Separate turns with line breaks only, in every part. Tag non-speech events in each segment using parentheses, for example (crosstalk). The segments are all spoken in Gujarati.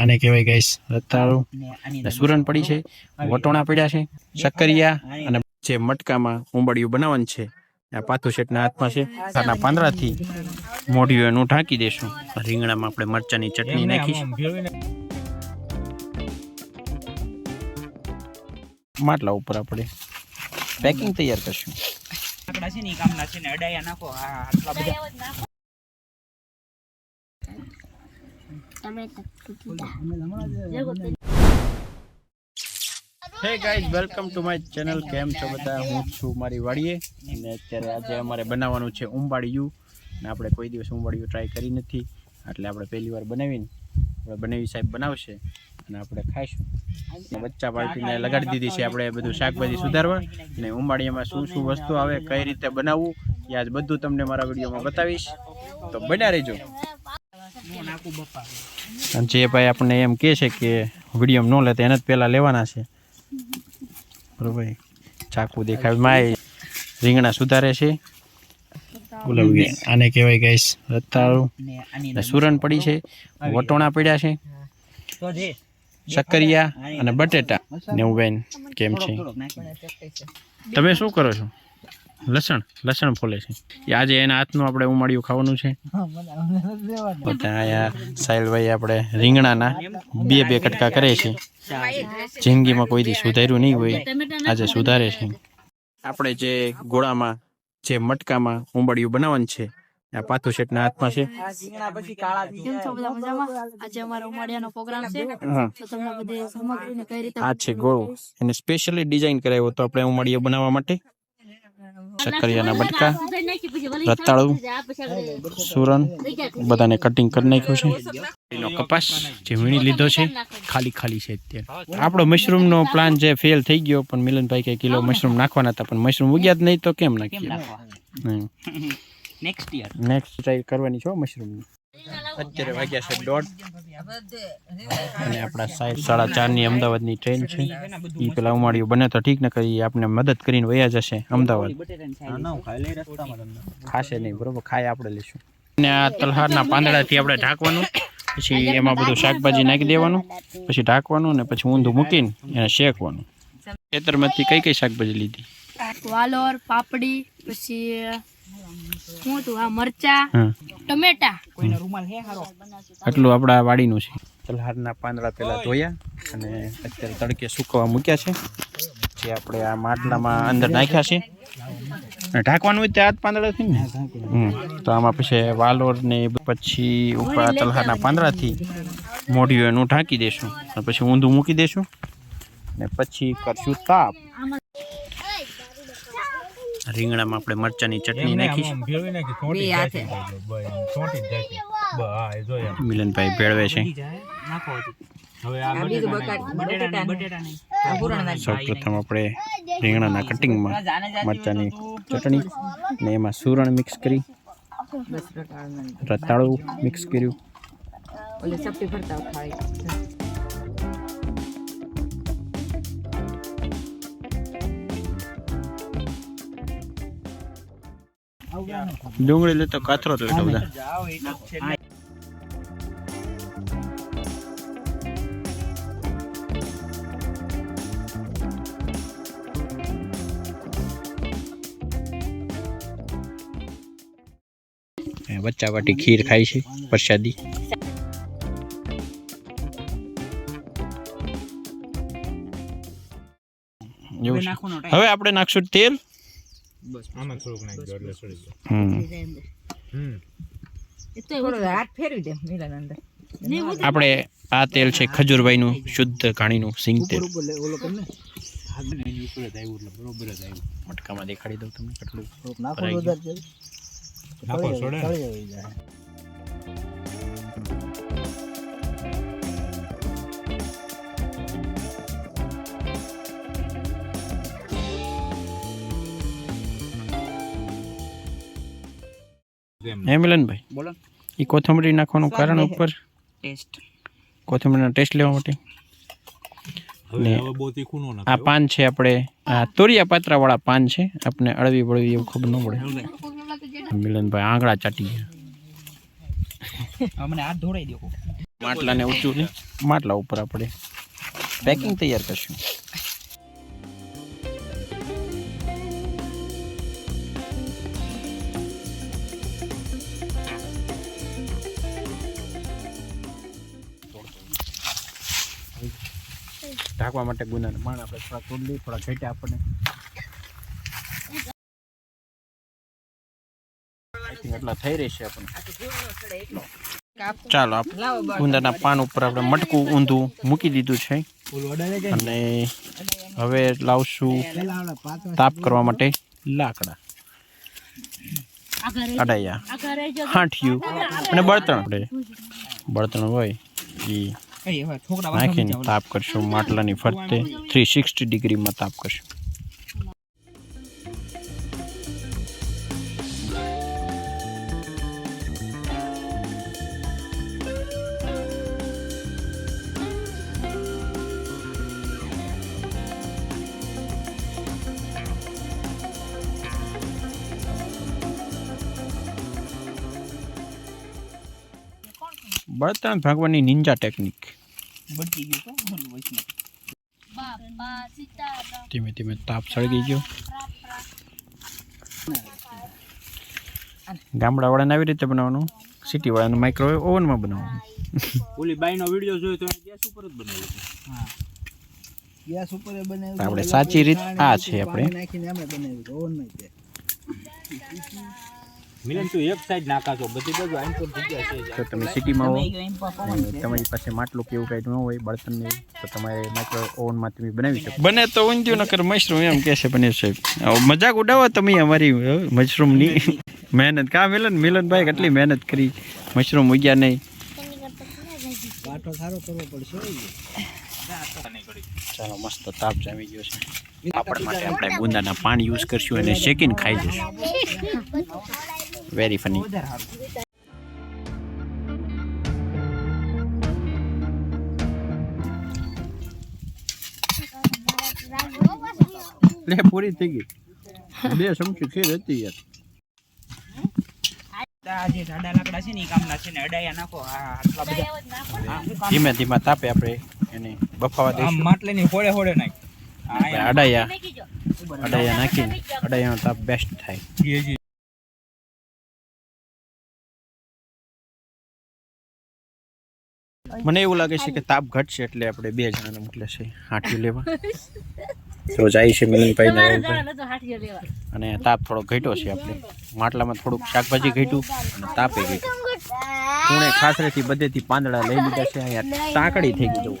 આને કહેવાય ગાઈસ રતાળું. ને સુરણ પડી છે વટોણા પડ્યા છે શક્કરિયા અને જે મટકામાં ઉંબડિયું બનાવવાનું છે આ પાથુ શેઠના હાથમાં છે. આના પાંદડાથી મોઢિયું એનું ઢાંકી દેશું. રીંગણામાં આપણે મરચાની ચટણી નાખીશું. માટલા ઉપર આપણે પેકિંગ તૈયાર કરશું.
આકડા છે ને કામના છે ને અડાયા નાખો આટલા બધા.
Hey guys welcome to my channel કેમ છો બધા? હું છું મારી વાડીએ. અને અત્યારે આજે અમારે બનાવવાનું છે ઉંબાડિયું. ને આપણે કોઈ દિવસ ઉંબાડિયું ટ્રાય કરી નથી. એટલે આપણે પહેલી વાર બનાવીને આપણે બનાવી સાહેબ બનાવશે. અને આપણે ખાઈશું. બચ્ચા પાર્ટીને લગાડી દીધી છે આપણે બધું શાકભાજી સુધારવા. અને ઉંબાડિયામાં શું શું વસ્તુ આવે કઈ રીતે બનાવવું એ આજ બધું તમને મારા વિડીયોમાં બતાવીશ. તો બન્યા રહેજો. અને જે ભાઈ આપણને એમ કહે છે કે વીડિયો ન લેતા એને જ પહેલાં લેવાના છે. બરોબર ચાકુ દેખાય. માય રીંગણા સુધારે છે. આને કહેવાય ગાઈસ રતાળું. સુરણ પડી છે. વટોણા પડ્યા છે.
તો
શક્કરિયા અને બટેટા. નેવું બેન કેમ છે. તમે શું કરો છો? લસણ લસણ ફોલે છે. એ આજે એના હાથનું આપણે ઉમાળિયું ખાવાનું છે. સાહિલભાઈ આપણે રીંગણાના બે બે કટકા કરે છે. જિંદગીમાં કોઈ દી સુધાર્યું નહીં હોય. આજે સુધારે છે. આપણે જે ગોળામાં જે મટકામાં ઉંબાડિયું બનાવવાનું છે આ પાથુ શેઠના હાથમાં છે.
પછી કાળા
કેમ છો બધા મજામાં? આજે અમારો ઉમાડિયાનો પ્રોગ્રામ છે.
હા.
તો તમને બધે સામગ્રીને કઈ રીતે
આ છે ગોળો. એને સ્પેશિયલી ડિઝાઇન કરાવ્યો હતો આપણે ઉમાડિયું બનાવવા માટે. શક્કરિયાના બટકા રતાળું સુરણ બધાને કટિંગ કરી નાખ્યું છે. એનો કપાસ જે વીણી લીધો છે ખાલી ખાલી છે અત્યારે. આપણો મશરૂમનો પ્લાન જે ફેલ થઈ ગયો પણ મિલનભાઈ કે કિલો મશરૂમ નાખવાના હતા પણ મશરૂમ ઉગ્યા જ નહીં તો કેમ નાખીએ?
નેક્સ્ટ યર
નેક્સ્ટ ટ્રાય કરવાની છો મશરૂમની અત્યારે વાગ્યા છે દોઢ. અને આપણા સાહેબ સાડા ચારની અમદાવાદની ટ્રેન છે. એ પેલા ઉમાડીઓ બને તો ઠીક ને કરી આપણે મદદ કરીને વયા જશે અમદાવાદ. ખાશે નહીં, બરોબર, ખાય આપણે લઈશું. અને આ તલહારના પાંદડાથી આપણે ઢાંકવાનું, પછી એમાં બધું શાકભાજી નાખી દેવાનું, પછી ઢાંકવાનું ને પછી ઊંધું મૂકીને એને શેકવાનું. ખેતરમાંથી કઈ કઈ શાકભાજી લીધી?
વાલોર, પાપડી, પછી શું આ મરચા ટમેટા.
કોઈનો રૂમાલ હે હારો?
આટલું આપણા વાડીનું છે. તલહારના પાંદડા પહેલા ધોયા અને અત્યારે તડકે સુકવવા મૂક્યા છે. જે આપણે આ માટલામાં અંદર નાખ્યા છે. અને ઢાંકવાનું હોય ત્યાં જ પાંદડાથી ને? તો આમાં પછી વાલોર ને પછી ઉપર તલહારના પાંદડાથી મોઢિયું એનું ઢાંકી દેશું. અને પછી ઊંધું મૂકી દેશું. ને પછી કરશું તાપ. રીંગણામાં આપણે મરચાની ચટણી નાખી. મિલનભાઈ ભેળવે છે.
નાખો હજી.
બટેટા
બટેટા નહીં
સૌ પ્રથમ આપણે રીંગણાના કટિંગમાં મરચાની ચટણી ને એમાં સુરણ મિક્સ કરી. રતાળું મિક્સ કર્યું. ડુંગળી લેતો કાથરો બધા.
જાઓ તો
વચ્ચા વાટી ખીર ખાય છે પ્રસાદી. એવું છે.
થોડુંક નાખી
દો આપણે છોડી દો હમ.
હાથ ફેરવી દે મિલન અંદર.
આપણે આ તેલ છે ખજૂરભાઈનું શુદ્ધ ઘાણીનું સિંગ તેલ. મટકામાં દેખાડી દઉં તમને કેટલું હે મિલનભાઈ?
બોલો
એ કોથમરી નાખવાનું કારણ ઉપર?
ટેસ્ટ.
કોથમરીનો ટેસ્ટ લેવા માટે? આ પાન છે આપણે આ તોરિયા પાત્રા વાળા પાન છે આપણે અળવી વળવી એવું ખબર ન પડે. મિલનભાઈ આંગળા ચાટી ગયા.
અમને હાથ ધોડાઈ દો
માટલાને ઊંચું ને માટલા ઉપર આપણે પેકિંગ તૈયાર કરશું. ઢાંકવા માટે ગુનાને માણ આપણે થોડા તોડી થોડા ઘટ્યા આપણને. એટલા થઈ રહેશે આપણને. ચાલો ગુંદાના પાન ઉપર આપણે મટકું ઊંધું મૂકી દીધું છે. અને હવે લાવશું તાપ કરવા માટે લાકડા. અડાયા હાંઠિયું અને બળતણ આપણે. બળતણ હોય એ નાખીને તાપ કરશું માટલાની ફરતે. થ્રી સિક્સટી ડિગ્રીમાં તાપ કરશું. બળતણ ભાગવાની નિંજા ટેકનિક ધીમે ધીમે તાપ સળગી ગયો. ગામડાવાળાને આવી રીતે બનાવવાનું? સિટીવાળાને માઇક્રોવેવ ઓવનમાં બનાવવાનું.
ઓલી બાઈનો વીડિયો જોયો તો ગેસ ઉપર જ બનાવ્યો હા.
ગેસ ઉપર એ બનાવ્યું
આપણે સાચી રીત આ છે આપણે.
નાખીને અમે બનાવ્યું ઓવનમાં
મિલન તું એક સાઈડ નાખાશો બધી બાજુ આઈન પર જગ્યા છે
તો તમે સિટીમાં હો તમારી પાસે માટલું કે એવું કંઈ ન હોય બળતણ ને તો તમારે માઇક્રો ઓવનમાં તમે બનાવી શકો. બને તો ઊંધ્યું નકર મશરૂમ એમ કહેશે બને સાહેબ. મજાક ઉડાવો તમે અમારી મશરૂમની મહેનત કા મિલન? મિલનભાઈ કેટલી મહેનત કરી. મશરૂમ ઉગ્યા નહીં.
બાટો સારો કરવો પડશે.
ચાલો મસ્ત તાપ જામી ગયો છે. પાપડ માટે આપણે ગુંદાના પાણી યુઝ કરશું અને શેકીને ખાઈ જશું. વેરી ફની લે પૂરી થઈ ગઈ. બે ચમચી ખીર હતી યાર.
આ જે જાડા લાકડા છે ને એ કામના છે ને અડાયા નાખો. આ આટલા બધા. હા, શું કામ?
ધીમે ધીમે તાપે આપણે એને બફાવા
આમ
દઈશું.
માટલાની હોળે હોળે નાખ.
અડાયા. અડાયા નાખીને અડાયાનો તાપ બેસ્ટ થાય. મને એવું લાગે છે કે તાપ ઘટશે એટલે આપણે બે જણાને મોકલે છે હાંઠિયું લેવા. (laughs) તો જાય છે મિલનભાઈ ને અને તાપ થોડો ઘટ્યો છે આપણે. માટલામાં થોડુંક શાકભાજી ઘટ્યું અને તાપે ઘટ્યું. તૂણે ખાસરેથી બધેથી પાંદડા લઈ લીધા છે. અહીંયા તાકડી થઈ ગઈ જવું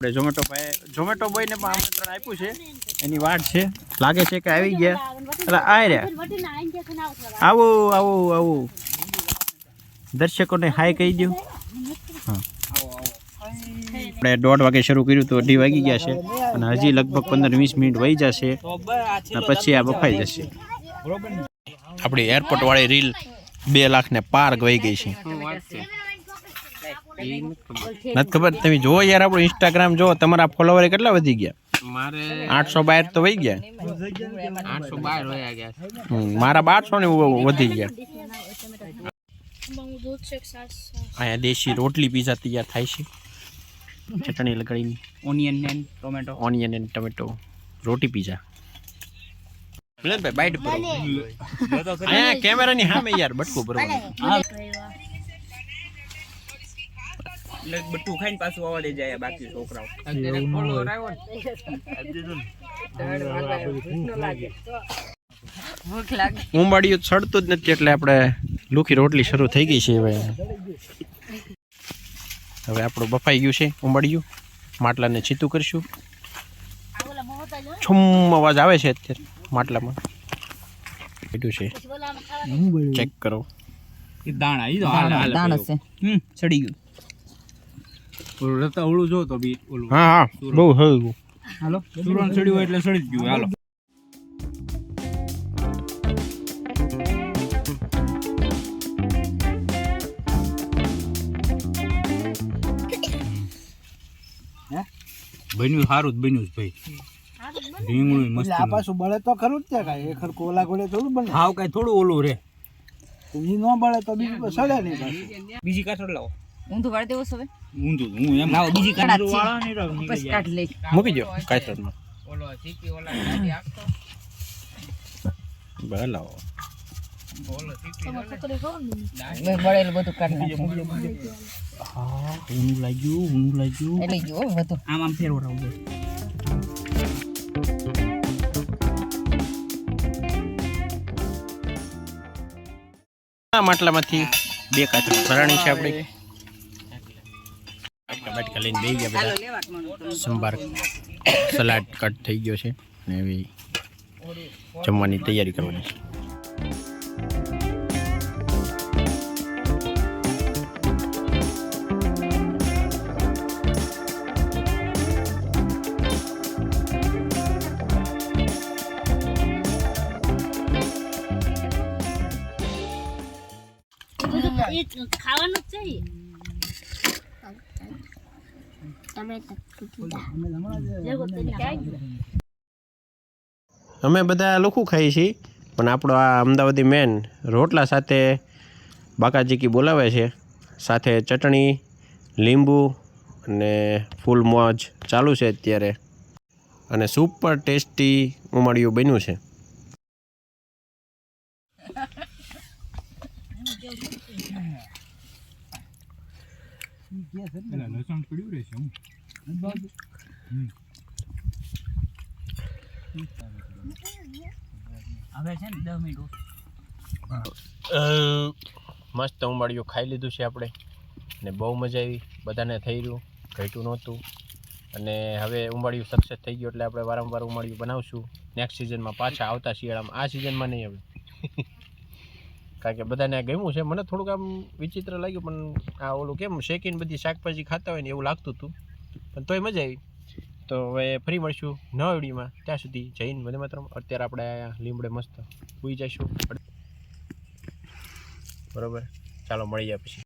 આપણે ઝોમેટો ભાઈ ઝોમેટો ભાઈને પણ આમંત્રણ આપ્યું છે. એની વાટ છે. લાગે છે કે આવી ગયા. એટલે આ રહ્યા. આવો આવો આવો. દર્શકોને હાય કહી દો હા. આપણે દોઢ વાગે શરૂ કર્યું તો અઢી વાગી ગયા છે અને હજી લગભગ પંદર વીસ મિનિટ વહી જશે પછી આ બફાઈ જશે. આપણી એરપોર્ટ વાળી રીલ બે લાખ ને પાર વહી ગઈ છે. નથી. ખબર. તમે જોવો યાર આપણું ઇન્સ્ટાગ્રામ જો તમારા ફોલોવર કેટલા વધી ગયા?
મારે
આઠસો બાર તો વહી ગયા.
આઠસો બાર વયા ગયા
મારા બારસો ને વધી ગયા. અહીંયા દેશી રોટલી પીઝા તૈયાર થાય છે. ચટણી લગાડીને.
ઓનિયન ને tomato
onion and tomato roti pizza. Milanbhai bite અહીંયા કેમેરાની સામે યાર બટકું ભરવાનું.
એટલે બધું ખાઈને પાછું આવવા દે જાય બાકી છોકરાઓ.
ભૂખ લાગે.
ઉંબાડિયું સડતું જ નથી એટલે આપણે લુખી રોટલી શરૂ થઈ ગઈ છે હવે. હવે આપણું બફાઈ ગયું છે ઉંબાડિયું. માટલાને છીતું કરીશું. છુમ અવાજ આવે છે અત્યારે માટલામાં. બેઠું છે. ચેક કરો.
દાણા દાણા ઈ તો હાલ હાલ
દાણો છે.
ચડી ગયું. ઓલું રતાવળું જો તો બી ઓલું.
હા હા બહુ હળવું.
હાલો. સુરણ સડ્યું હોય એટલે સડી ગયું. હાલો. બન્યું સારું જ બન્યું છે ભાઈ. રીંગણું મસ્ત
આ બળે તો ખરું જ છે કાંઈ. એ ખર કોલા ગોળે થોડું બને.
હાવ કાંઈ થોડું ઓલું રે.
ઈ ન બળે તો બીજું સડે નહીં
બીજી કાઠળ લાવો.
ઊંધું વાળી દેવો હવે?
ઊંધું હું એમ લાવો બીજી કાઠોડ વાળો ને તો બસ
કાઢ લે
મૂકી દો કાયસરમાં
ઓલો સીપી ઓલા ગાડી આપતો.
ભલાવો.
ઓલો સીપી
બળેલું બધું કાઢ નાખે
હા ઊનું લાગ્યું ઊનું લાગ્યું.
એટલે જો બધું
આમ આમ ફેરવો રહો
આ માટલામાંથી બે કાતરી ભરાણી છે આપણે. બાટકા લઈને ગયા બધા. સંભાર સલાડ કટ થઈ ગયો છે અને એવી જમવાની તૈયારી કરવાની છે. અમે બધા લોખું ખાઈએ છીએ, પણ આપણો આ અમદાવાદી મેન રોટલા સાથે બાકાજીકી બોલાવે છે. સાથે ચટણી, લીંબુ અને ફૂલ મોજ ચાલુ છે અત્યારે. અને સુપર ટેસ્ટી ઉમાળિયું બન્યું છે.
લસણ પડ્યું રહેશે હું
મસ્ત ઉમાળિયું ખાઈ લીધું છે આપણે. ને બહુ મજા આવી. બધાને થઈ રહ્યું. ઘટ્યું નહોતું. અને હવે ઉંબાડિયું સક્સેસ થઈ ગયું એટલે આપણે વારંવાર ઉંબાડિયું બનાવશું. નેક્સ્ટ સિઝનમાં પાછા આવતા શિયાળામાં. આ સિઝનમાં નહીં હવે. કારણ કે બધાને ગમ્યું છે. મને થોડુંક આમ વિચિત્ર લાગ્યું, પણ આ ઓલું કેમ શેકીને બધી શાકભાજી ખાતા હોય ને એવું લાગતું હતું. પણ તોય મજા આવી. તો હવે ફરી મળશું નવા વિડીયોમાં. ત્યાં સુધી જઈને મને માત્ર અત્યારે આપણે લીમડે મસ્ત સુઈ જઈશું. બરોબર? ચાલો, મળી જાય પછી.